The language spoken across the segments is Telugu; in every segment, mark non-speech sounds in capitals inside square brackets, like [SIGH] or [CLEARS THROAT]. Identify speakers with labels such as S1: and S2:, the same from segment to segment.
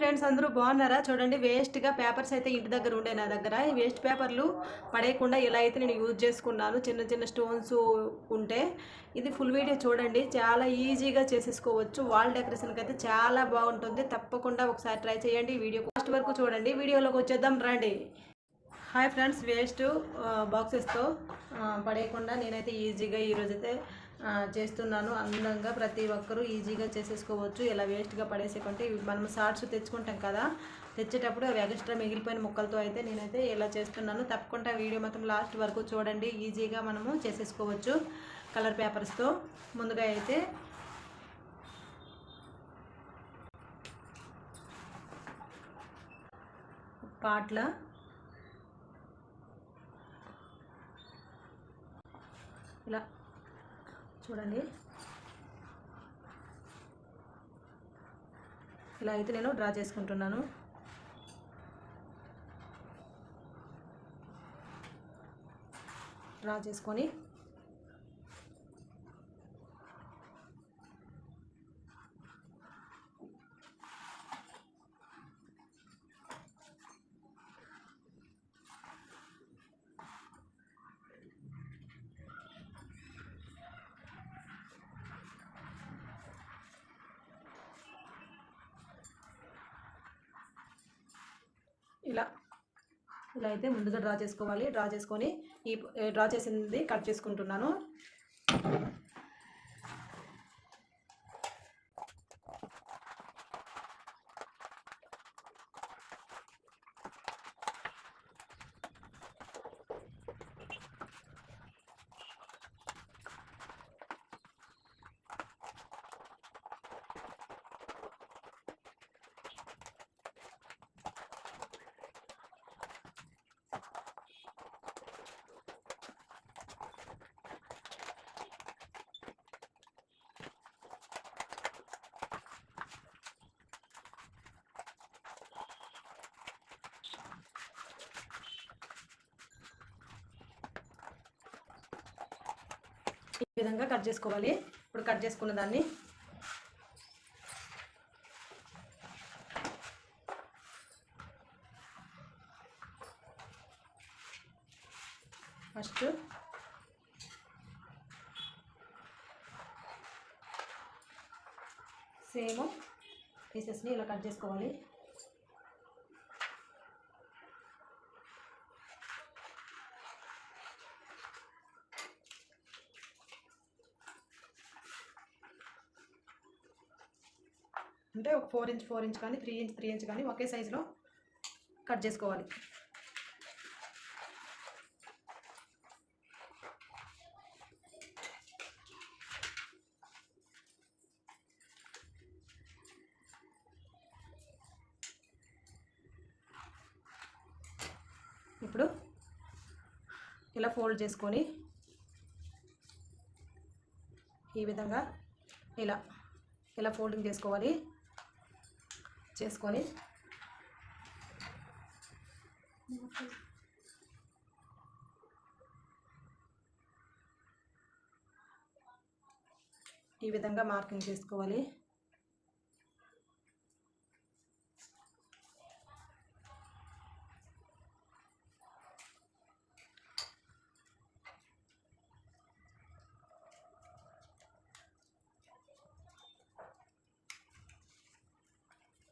S1: ఫ్రెండ్స్ అందరూ బాగున్నారా? చూడండి వేస్ట్గా పేపర్స్ అయితే ఇంటి దగ్గర ఉండే నా దగ్గర. ఈ వేస్ట్ పేపర్లు పడేయకుండా ఇలా అయితే నేను యూజ్ చేసుకున్నాను. చిన్న చిన్న స్టోన్స్ ఉంటే ఇది ఫుల్ వీడియో చూడండి. చాలా ఈజీగా చేసేసుకోవచ్చు. వాల్ డెకరేషన్కి అయితే చాలా బాగుంటుంది. తప్పకుండా ఒకసారి ట్రై చేయండి. వీడియో ఫస్ట్ వరకు చూడండి. వీడియోలోకి వచ్చేద్దాం రండి. హాయ్ ఫ్రెండ్స్ వేస్ట్ బాక్సెస్తో పడేయకుండా నేనైతే ఈజీగా ఈరోజైతే చేస్తున్నాను. అందంగా ప్రతి ఒక్కరూ ఈజీగా చేసేసుకోవచ్చు. ఇలా వేస్ట్గా పడేసేకుంటే ఇవి మనం షార్ట్స్ తెచ్చుకుంటాం కదా తెచ్చేటప్పుడు అవి ఎక్స్ట్రా మిగిలిపోయిన ముక్కలతో అయితే నేనైతే ఇలా చేస్తున్నాను. తప్పకుండా వీడియో మాత్రం లాస్ట్ వరకు చూడండి. ఈజీగా మనము చేసేసుకోవచ్చు కలర్ పేపర్స్తో ముందుగా అయితే పాట్ల ఇలా చూడండి. ఇలా అయితే నేను డ్రా చేసుకుంటున్నాను. డ్రా చేసుకొని ఇలా ఇలా అయితే ముందుగా డ్రా చేసుకోవాలి. డ్రా చేసుకొని ఈ డ్రా చేసింది కట్ చేసుకుంటున్నాను. ఈ విధంగా కట్ చేసుకోవాలి. ఇప్పుడు కట్ చేసుకున్న దాన్ని ఫస్ట్ సేమ్ పీసెస్ని ఇలా కట్ చేసుకోవాలి. అంటే ఒక ఫోర్ ఇంచ్ ఫోర్ ఇంచ్ కానీ త్రీ ఇంచ్ త్రీ ఇంచ్ కానీ ఒకే సైజులో కట్ చేసుకోవాలి. ఇప్పుడు ఇలా ఫోల్డ్ చేసుకొని ఈ విధంగా ఇలా ఇలా ఫోల్డింగ్ చేసుకోవాలి. చేసుకొని ఈ విధంగా మార్కింగ్ చేసుకోవాలి.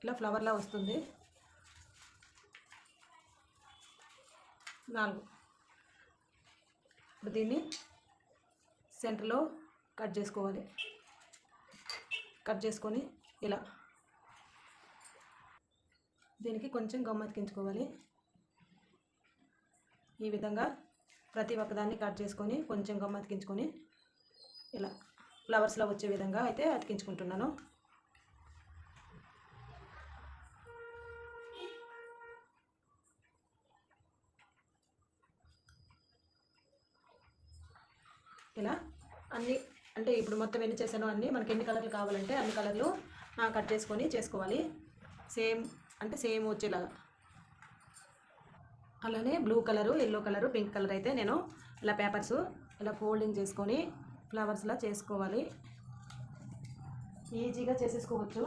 S1: ఇలా ఫ్లవర్లా వస్తుంది. నాలుగు. ఇప్పుడు దీన్ని సెంటర్లో కట్ చేసుకోవాలి. కట్ చేసుకొని ఇలా. దీనికి కొంచెం గమ్మతికించుకోవాలి ఈ విధంగా ప్రతి ఒక్కదాన్ని కట్ చేసుకొని కొంచెం గమ్మతికించుకొని ఇలా ఫ్లవర్స్లో వచ్చే విధంగా అయితే అతికించుకుంటున్నాను. ఇలా అన్ని అంటే ఇప్పుడు మొత్తం ఎన్ని చేశానో అన్ని మనకి ఎన్ని కలర్లు కావాలంటే అన్ని కలర్లు కట్ చేసుకొని చేసుకోవాలి. సేమ్ అంటే సేమ్ వచ్చేలాగా అలానే blue colour yellow colour pink colour అయితే నేను ఇలా పేపర్స్ ఇలా ఫోల్డింగ్ చేసుకొని ఫ్లవర్స్లా చేసుకోవాలి. ఈజీగా చేసేసుకోవచ్చు.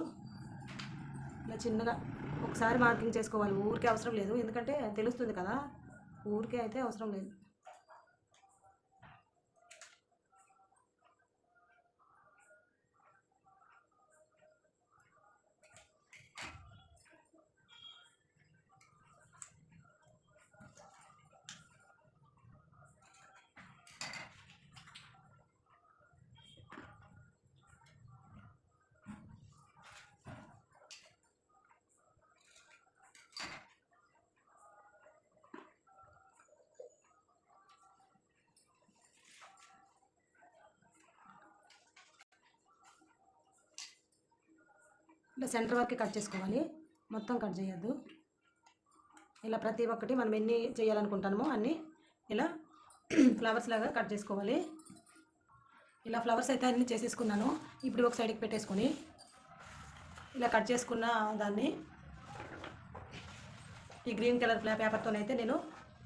S1: ఇలా చిన్నగా ఒకసారి మార్కింగ్ చేసుకోవాలి. ఊరికే అవసరం లేదు. ఎందుకంటే తెలుస్తుంది కదా ఊరికే అయితే అవసరం లేదు. ఇలా సెంటర్ వరకు కట్ చేసుకోవాలి. మొత్తం కట్ చేయొద్దు. ఇలా ప్రతి ఒక్కటి మనం ఎన్ని చేయాలనుకుంటామో అన్నీ ఇలా [CLEARS THROAT] ఫ్లవర్స్ లాగా కట్ చేసుకోవాలి. ఇలా ఫ్లవర్స్ అయితే అన్నీ చేసేసుకున్నాను. ఇప్పుడు ఒక సైడ్కి పెట్టేసుకొని ఇలా కట్ చేసుకున్న దాన్ని ఈ గ్రీన్ కలర్ పేపర్తోనైతే నేను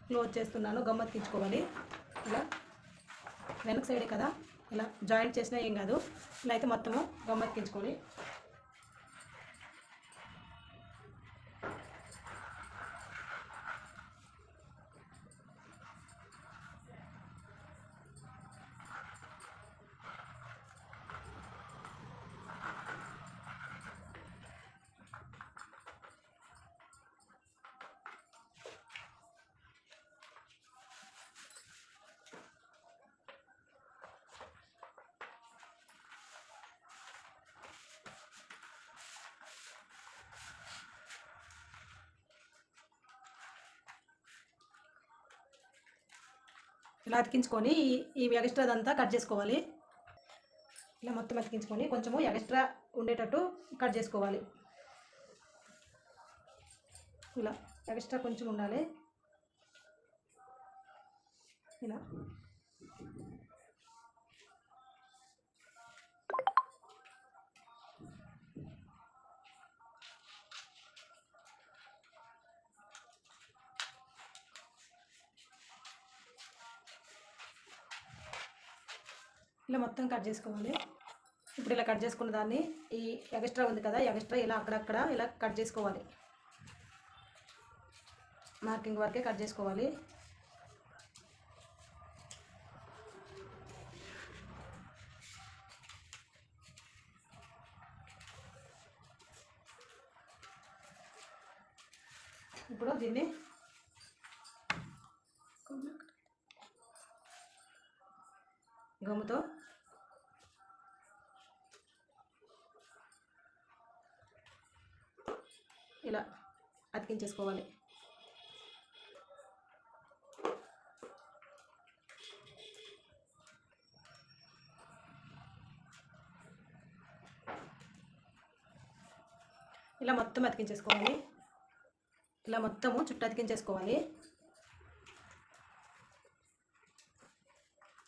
S1: క్లోజ్ చేస్తున్నాను. గమ్మత్తించుకోవాలి ఇలా వెనక సైడే కదా. ఇలా జాయింట్ చేసినా ఏం కాదు. ఇలా అయితే మొత్తము గమ్మత్తించుకొని ఇలా అతికించుకొని ఈ- ఈ అదంతా కట్ చేసుకోవాలి. ఇలా మొత్తం అతికించుకొని కొంచెము ఎక్స్ట్రా ఉండేటట్టు కట్ చేసుకోవాలి. ఇలా ఎగస్ట్రా కొంచెం ఉండాలి. ఇలా. ఇలా మొత్తం కట్ చేసుకోవాలి. ఇప్పుడు ఇలా కట్ చేసుకున్న దాన్ని ఈ ఎగస్ట్రా ఉంది కదా ఎగస్ట్రా ఇలా అక్కడక్కడ ఇలా కట్ చేసుకోవాలి. మార్కింగ్ వరకే కట్ చేసుకోవాలి. ఇప్పుడు దీన్ని గమ్ముతో. ఇలా అతికించేసుకోవాలి. ఇలా మొత్తం అతికించేసుకోవాలి. ఇలా మొత్తము చుట్టూ అతికించేసుకోవాలి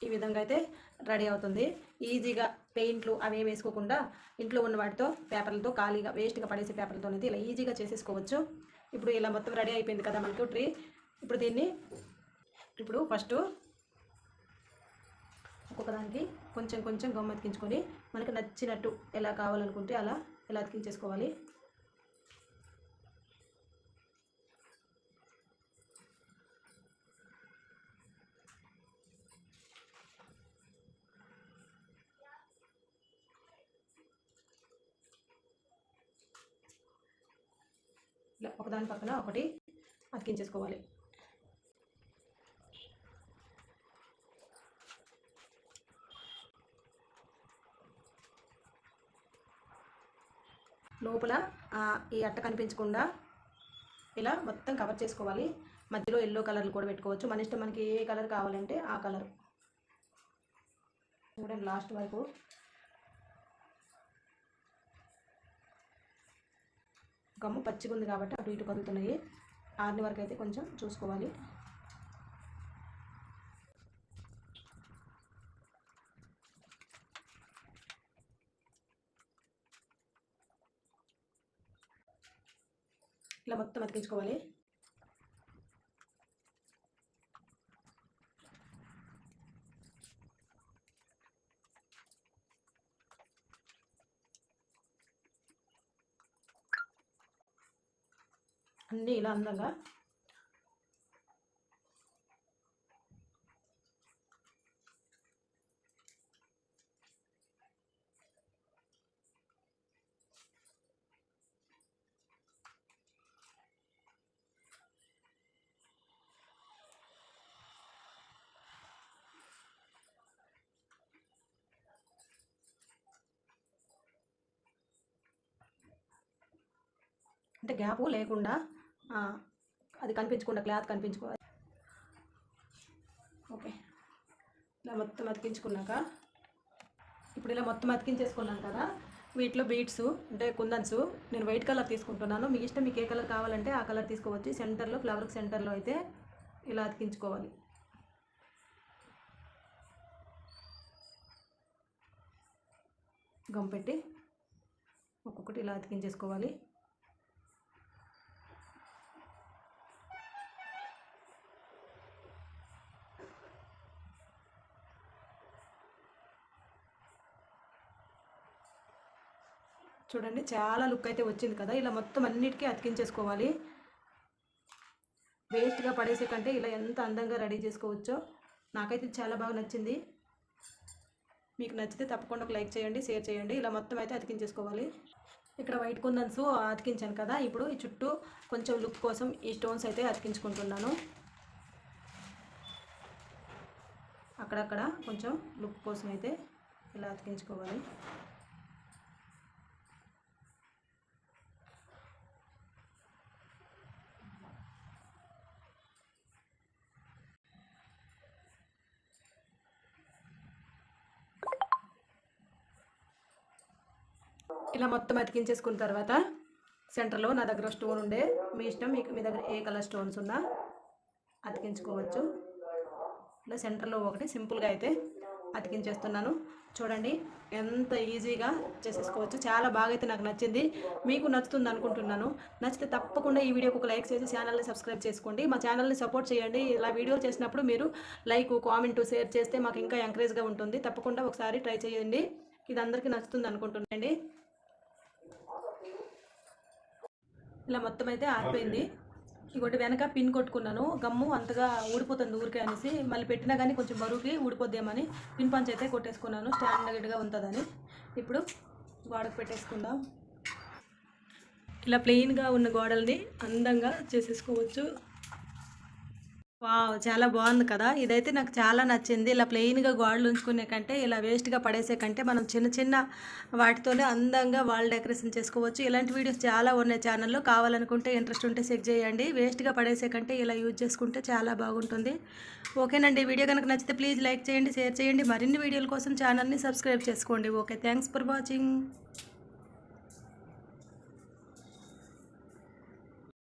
S1: ఈ విధంగా అయితే రెడీ అవుతుంది. ఈజీగా పెయింట్లు అవి వేసుకోకుండా ఇంట్లో ఉన్న వాటితో పేపర్లతో ఖాళీగా వేస్ట్గా పడేసే పేపర్లతో అనేది ఇలా ఈజీగా చేసేసుకోవచ్చు. ఇప్పుడు ఇలా మొత్తం రెడీ అయిపోయింది కదా మనకు ట్రీ. ఇప్పుడు దీన్ని ఇప్పుడు ఫస్ట్ ఒక్కొక్కదానికి కొంచెం కొంచెం గమ్మ అతికించుకొని మనకు నచ్చినట్టు ఎలా కావాలనుకుంటే అలా ఎలా అతికించేసుకోవాలి. ఇలా ఒకదాని పక్కన ఒకటి అతికించేసుకోవాలి. లోపల ఈ అట్ట కనిపించకుండా ఇలా మొత్తం కవర్ చేసుకోవాలి. మధ్యలో ఎల్లో కలర్లు కూడా పెట్టుకోవచ్చు. మన ఇష్టం మనకి ఏ కలర్ కావాలంటే ఆ కలర్. చూడండి లాస్ట్ వరకు గమ్ము పచ్చిగా ఉంది కాబట్టి అటు ఇటు కదులుతున్నాయి. ఆరిన వరకు అయితే కొంచెం చూసుకోవాలి. ఇలా మొత్తం అతికించుకోవాలి. అన్నీ ఇలా అందంగా. అంటే గ్యాప్ లేకుండా అది కనిపించకుండా క్లాత్ కనిపించుకోవాలి ఓకే. ఇలా మొత్తం అతికించుకున్నాక ఇప్పుడు ఇలా మొత్తం అతికించేసుకున్నాను కదా వీటిలో బీట్స్ అంటే కుందన్స్ నేను వైట్ కలర్ తీసుకుంటున్నాను. మీ ఇష్టం మీకు ఏ కలర్ కావాలంటే ఆ కలర్ తీసుకోవచ్చు. సెంటర్లో ఫ్లవర్ సెంటర్లో అయితే ఇలా అతికించుకోవాలి. గమ్ పెట్టి ఒక్కొక్కటి ఇలా అతికించేసుకోవాలి. చూడండి చాలా లుక్ అయితే వచ్చింది కదా. ఇలా మొత్తం అన్నిటికీ అతికించేసుకోవాలి. వేస్ట్గా పడేసే కంటే ఇలా ఎంత అందంగా రెడీ చేసుకోవచ్చో నాకైతే చాలా బాగా నచ్చింది. మీకు నచ్చితే తప్పకుండా ఒక లైక్ చేయండి షేర్ చేయండి. ఇలా మొత్తం అయితే అతికించేసుకోవాలి. ఇక్కడ వైట్ కుందన్స్ అతికించాను కదా. ఇప్పుడు ఈ చుట్టూ కొంచెం లుక్ కోసం ఈ స్టోన్స్ అయితే అతికించుకుంటున్నాను. అక్కడక్కడ కొంచెం లుక్ కోసం అయితే ఇలా అతికించుకోవాలి ఇలా మొత్తం అతికించేసుకున్న తర్వాత సెంటర్లో నా దగ్గర స్టోన్ ఉండే. మీ ఇష్టం మీకు మీ దగ్గర ఏ కలర్ స్టోన్స్ ఉన్నా అతికించుకోవచ్చు. ఇలా సెంటర్లో ఒకటి సింపుల్గా అయితే అతికించేస్తున్నాను. చూడండి ఎంత ఈజీగా చేసేసుకోవచ్చు. చాలా బాగా అయితే నాకు నచ్చింది. మీకు నచ్చుతుంది అనుకుంటున్నాను. నచ్చితే తప్పకుండా ఈ వీడియోకి ఒక లైక్ చేసి ఛానల్ని సబ్స్క్రైబ్ చేసుకోండి. మా ఛానల్ని సపోర్ట్ చేయండి. ఇలా వీడియోలు చేసినప్పుడు మీరు లైక్ కామెంట్ షేర్ చేస్తే మాకు ఇంకా ఎంకరేజ్గా ఉంటుంది. తప్పకుండా ఒకసారి ట్రై చేయండి. ఇది అందరికీ నచ్చుతుంది అనుకుంటున్నాండి ఇలా మొత్తం అయితే ఆరిపోయింది. ఇంకోటి వెనక పిన్ కొట్టుకున్నాను. గమ్ము అంతగా ఊడిపోతుంది ఊరికే అనేసి మళ్ళీ పెట్టినా కానీ కొంచెం బరువుకి ఊడిపోద్దామని పిన్ పంచ్ అయితే కొట్టేసుకున్నాను. స్టాండర్డ్గా ఉంటుందని. ఇప్పుడు గోడకు పెట్టేసుకుందాం. ఇలా ప్లెయిన్గా ఉన్న గోడల్ని అందంగా చేసేసుకోవచ్చు. వావ్ చాలా బాగుంది కదా. ఇదైతే నాకు చాలా నచ్చింది. ఇలా ప్లెయిన్గా గోడలు ఉంచుకునే కంటే ఇలా వేస్ట్గా పడేసే కంటే మనం చిన్న చిన్న వాటితోనే అందంగా వాల్ డెకరేషన్ చేసుకోవచ్చు. ఇలాంటి వీడియోస్ చాలా ఉన్నాయి ఛానల్లో కావాలనుకుంటే ఇంట్రెస్ట్ ఉంటే చెక్ చేయండి. వేస్ట్గా పడేసే కంటే ఇలా యూజ్ చేసుకుంటే చాలా బాగుంటుంది. ఓకేనండి. వీడియో కనుక నచ్చితే ప్లీజ్ లైక్ చేయండి షేర్ చేయండి. మరిన్ని వీడియోల కోసం ఛానల్ని సబ్స్క్రైబ్ చేసుకోండి. Okay thanks for watching